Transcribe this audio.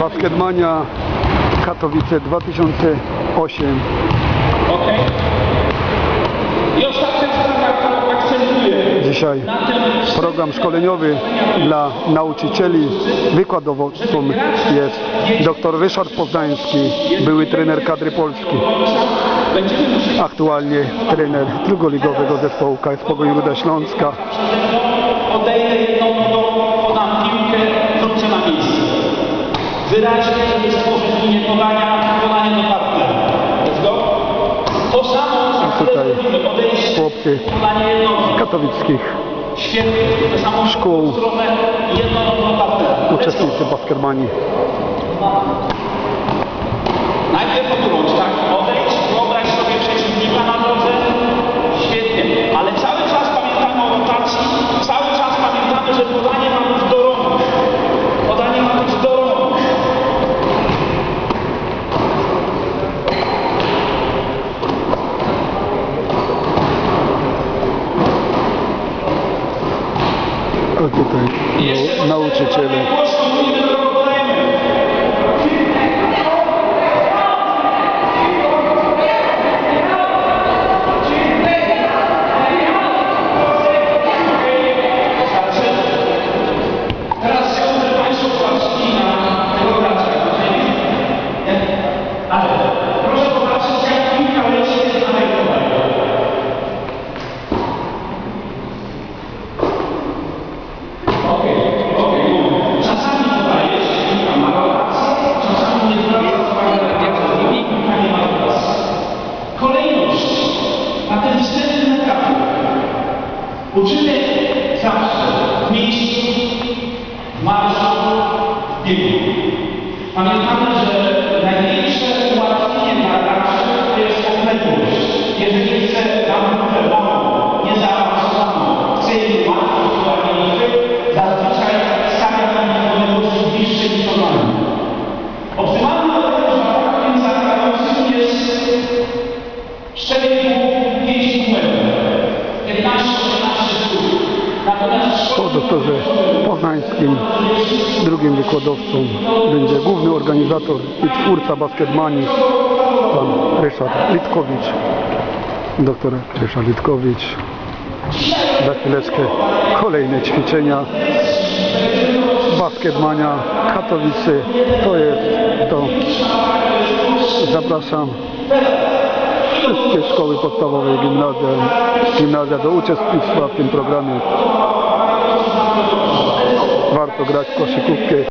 Basketmania Katowice 2008. Okej. I ostatnia sprawa, którą akcentuję. Dzisiaj program szkoleniowy dla nauczycieli. Wykładowcą jest dr Ryszard Poznański, były trener kadry Polski, aktualnie trener drugoligowego zespołu KS Pogoń Ruda Śląska. odejdę jedną tutaj chłopcy. Katowickich Szkół. uczestnicy basketmanii. Tutaj nau- nauczyciele. Uczymy zawsze w miejscu, w marszu, w biegu. Pamiętamy, że Po doktorze Poznańskim, drugim wykładowcą będzie główny organizator i twórca basketmanii, pan Ryszard Litkowicz. Doktor Ryszard Litkowicz. Za chwileczkę kolejne ćwiczenia. Basketmania Katowice to jest to. Zapraszam wszystkie szkoły podstawowe i gimnazja, gimnazja do uczestnictwa w tym programie. Warto grać w koszykówkę.